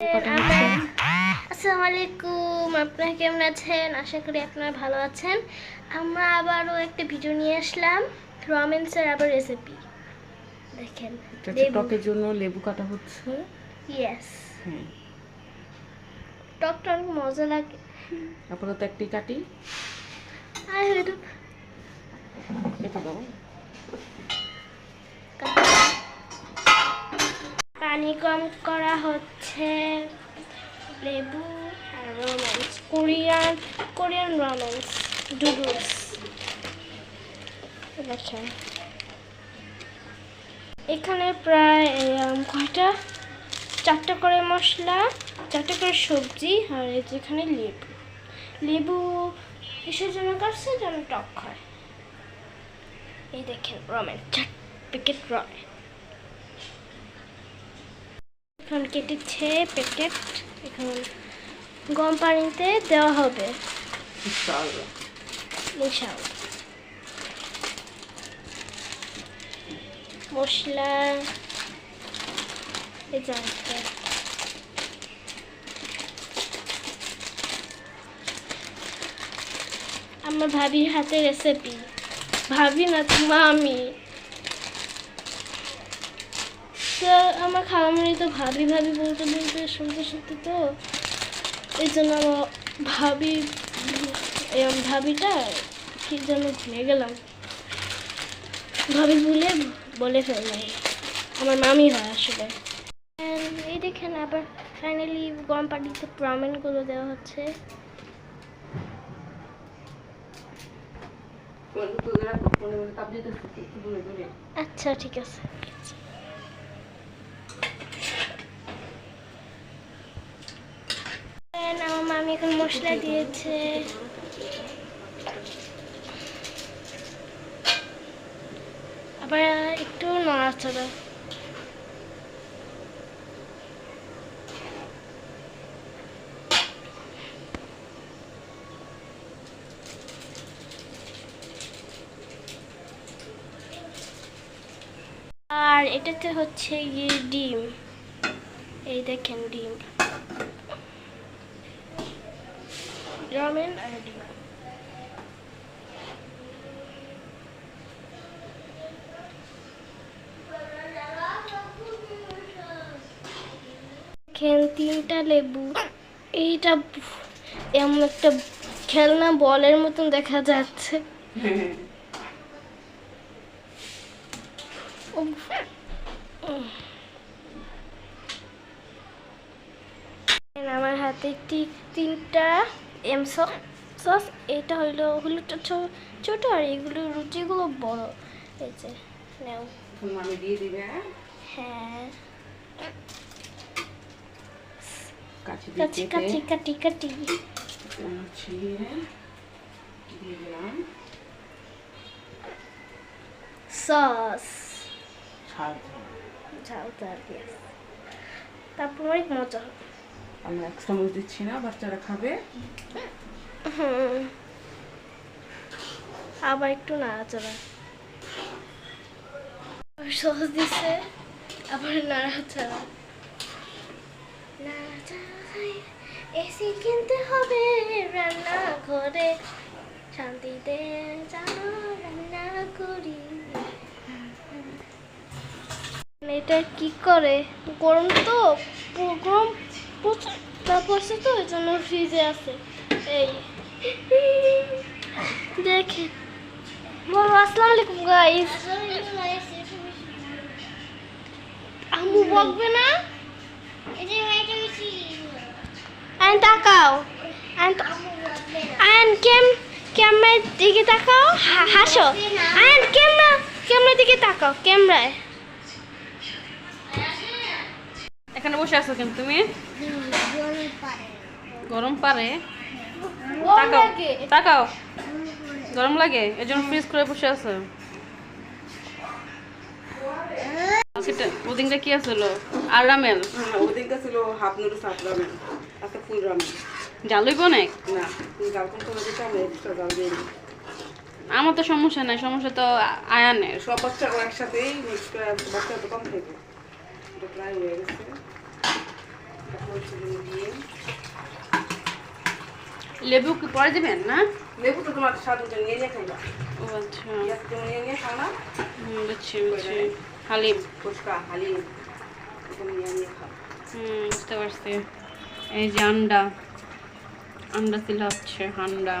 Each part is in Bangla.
আসসালামু আলাইকুম আপনারা কেমন আছেন? আশা করি আপনারা ভালো আছেন। আমরা আবারও একটা ভিডিও নিয়ে আসলাম রমেন্সের আবার রেসিপি দেখেন এটা টকের জন্য লেবু কাটা হচ্ছে। ইয়েস হ্যাঁ। টকটা অনেক মজা লাগে। আপাতত একটি কাটি। আর কেটে দাও। পানি কম করা হচ্ছে। লেবু আর romance Korean Korean romance doodles দেখেন এখানে প্রায় কয়টা? চারটা করে মশলা চারটা করে সবজি আর এই যে এখানে লেবু। লেবু কিসের জন্য কাটছে? যেন টক হয়। এই দেখেন রমেন। চার প্যাকেট রমেন এখন কেটেছে প্যাকেট এখন গরম পানিতে দেওয়া হবে। মশলা এই আমার ভাবির হাতে রেসিপি ভাবি না তোমা আমি। তো আমার খাওয়া মানে তো ভাবি ভাবি বলতে বলতে শুনতে শুনতে তো এই জন্য আমার ভাবি ভাবিটা কি যেন ভুলে গেলাম। ভাবি ভুলে বলে ফেললাম। আমার মামি হয় আসলে। এই দেখেন আবার ফাইনালি গরম পানিতে প্রমেনগুলো দেওয়া হচ্ছে। আচ্ছা ঠিক আছে। আমার মামি এখন মশলা দিয়েছে। আবার একটু নড়াচড়া। আর এটাতে হচ্ছে গিয়ে ডিম। এই দেখেন ডিম। আর ডিম দেখেন তিনটা লেবু। এইটা এমন একটা খেলনা বলের মতন দেখা যাচ্ছে। আমার হাতে তিনটা এম সস এটা হইল হলুদটা ছোট আর এগুলো রুটিগুলো বড়। এই যে নেও। আমি দিয়ে দিবে হ্যাঁ? দিয়ে কাটি কাটি কাটি। কাটি দিয়ে দিলাম। সস। ছাড় দিয়ে। ঝাল ঝাল yes. তারপর অনেক মজা হবে। আমি এক চামচ দিচ্ছি না, বাচ্চারা খাবে। আবার একটু নাড়াচাড়া। সস দিছে, আবার নাড়াচাড়া। এসি কিনতে হবে রান্না ঘরে শান্তিতে রান্না করি। এটা কি করে? গরম তো গরম। প্রচুর পড়ছে তো ওই জন্য ফ্রিজে আছে। এই, দেখেন। বলো, আসসালামু আলাইকুম গাইস আম্মু বকবে না? আইন তাকাও। আইন কেম, ক্যামেরার দিকে তাকাও। হাসো। আইন ক্যামেরা, ক্যামেরার দিকে তাকাও, ক্যামেরায়। এখানে বসে আছো কেন তুমি? গরম পারে। তাকাও তাকাও। গরম লাগে এই জন্য ফ্রিজ করে বসে আছো। সেটা ওদিনটা কি আসলো আর রামেল ওদিনটা ছিল হাফ নুডলস হাফ রামেন আজকে ফুল জালইব অনেক না জাল কোন সময় দিতে আমি এক্সট্রা জাল দিই আমার তো সমস্যা নাই সমস্যা তো আয়ানের। সব বাচ্চারা একসাথেই মিক্স করে বাচ্চা তো কম এটা প্রায় হয়ে গেছে। লেবু কি পরে দেবেন না? লেবু তো তোমার স্বাদ মতো নিয়ে নিয়ে খাইবা। ও আচ্ছা। তুমি নিয়ে নিয়ে খাও না? বুঝছি বুঝছি। হালিম। ফুচকা হালিম হুম বুঝতে পারছি। এই যে আন্ডা আন্ডা ছিল হচ্ছে আন্ডা।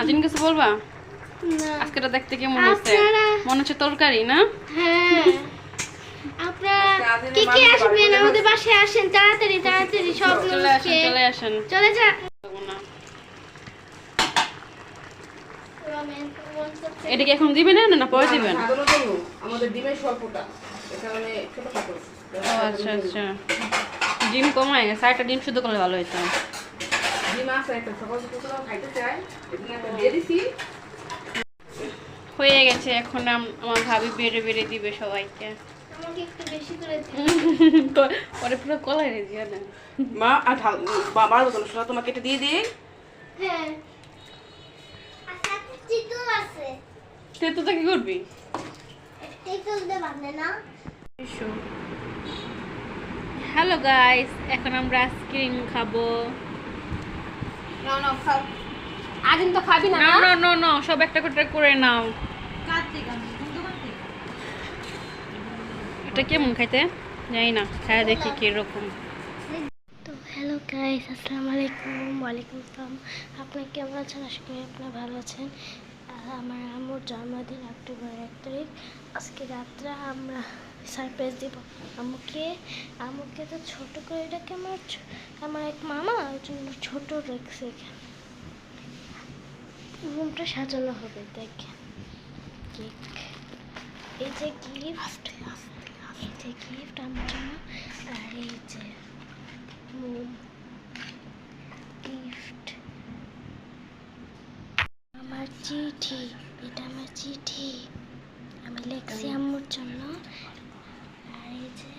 আজিন কিছু বলবা? আজকেটা দেখতে কেমন হচ্ছে মনে হচ্ছে তরকারি না? হ্যাঁ। আপনারা কে কে আসবেন? আমাদের বাসায় আসেন তাড়াতাড়ি তাড়াতাড়ি সব মানুষকে। চলে আসেন। চলে যা। এটা কি এখন দিবেন না না পরে দিবেন? আমাদের ডিমের মানে ছোট ও আচ্ছা আচ্ছা। ডিম কমায় গেছে একটা ডিম শুধু করলে ভালো হতো ডিম আছে একটা সকাল সকাল খাইতে চাই। একটা দিয়ে দিছি। হয়ে গেছে এখন আমার ভাবি বেড়ে বেড়ে দিবে সবাইকে। আমাকে একটু বেশি করে পরে পুরো কলাই রে দেন মা আর ঢাল না সোনা তোমাকে এটা দিয়ে দিই। হ্যাঁ। আচ্ছা আছে। তেতো কি করবি? চিতল দে বাঁধে না। হ্যালো গাইস এখন আমরা আইসক্রিম খাব। না না খাও। আদিন তো খাবি না না না না না সব একটা করে করে নাও। এটা কেমন খাইতে? জানি না খাই দেখি কীরকম। তো হ্যালো গাইস আসসালামু আলাইকুম ওয়ালাইকুম আসসালাম। আপনারা কেমন আছেন? আশা করি আপনারা ভালো আছেন। আমার আম্মুর জন্মদিন অক্টোবর এক তারিখ। আজকে রাত্রে আমরা সারপ্রাইজ দিব আমুকে আম্মুকে তো ছোট করে এটাকে আমার আমার এক মামা? ওই জন্য ছোট রেখেছে এখানে। রুমটা সাজানো হবে দেখেন। কেক। এই যে গিফট গিফট আমার জন্য আর এই যে মোম গিফট আমার চিঠি এটা আমার চিঠি। আমি লেখছি আম্মুর জন্য। আর এই যে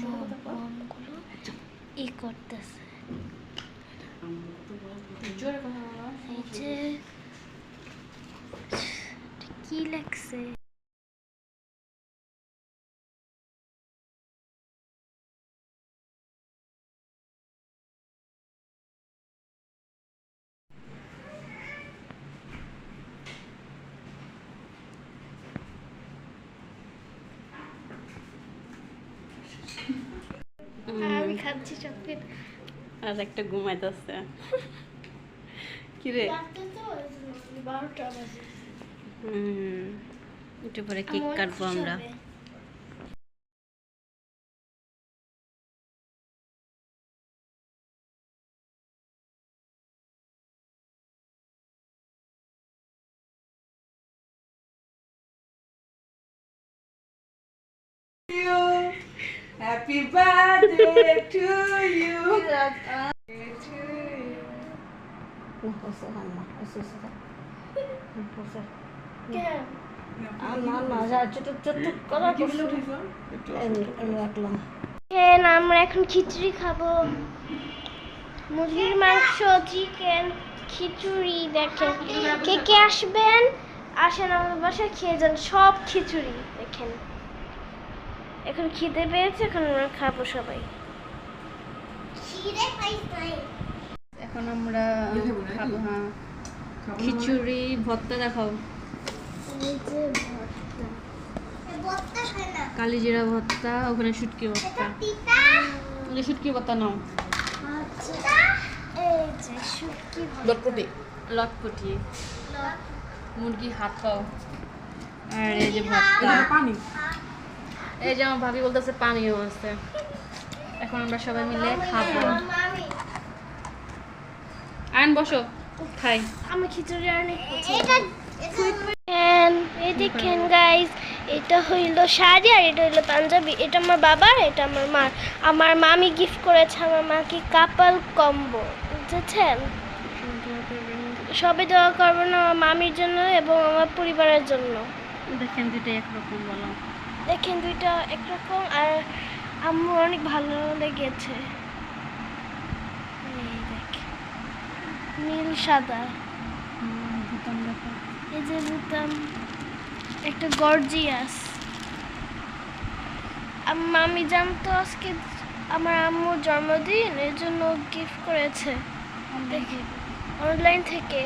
মোম মোমগুলো ই করতেছে। এই যে কি লেখছে আমি খাচ্ছি চকলেট আর একটা ঘুমাইতেছে কিরে? হুম একটু পরে কেক কাটবো আমরা। Happy birthday to you chicken আমরা এখন খিচুড়ি খাব। মুরগির মাংস চিকেন খিচুড়ি, দেখেন। কে কে আসবেন? আসেন আমাদের বাসায়, খেয়ে যান। সব খিচুড়ি, দেখেন। এখন খিদে পেয়েছে এখন আমরা খাব সবাই। খিরে পাইছ। নাই এখন আমরা খাব হ্যাঁ। খিচুড়ি ভর্তা দেখাও। এই যে ভর্তা। এ বত্তা খায় না। কালিজিরা ভর্তা ওখানে শুটকি ভর্তা। শুটকি ভর্তা নাও। তিতা এই যে শুটকি ভর্তা। লটপটি। লটপটি। মুরগি হাত পাও। আর এই যে ভর্তা। পানি। এই যে আমার ভাবি বলতেছে পানিও আছে। এখন আমরা সবাই মিলে খাব। আইন বসো। খাই। আমি খিচুড়ি অনেক এটা দেখেন এই দেখেন গাইস এটা হইল শাড়ি আর এটা হইল পাঞ্জাবি। এটা আমার বাবার এটা আমার মা আমার মামি গিফট করেছে আমার মাকে কাপাল কম্বো। বুঝেছেন? সবে দোয়া করব না আমার মামির জন্য এবং আমার পরিবারের জন্য। দেখেন দুটো একরকম বলো। দেখেন দুইটা একরকম আর আম্মু অনেক ভালো লেগেছে। নীল সাদা। এই যে বুতাম একটা গর্জিয়াস। মামি জানতো আজকে আমার আম্মুর জন্মদিন এর জন্য গিফট করেছে দেখি অনলাইন থেকে।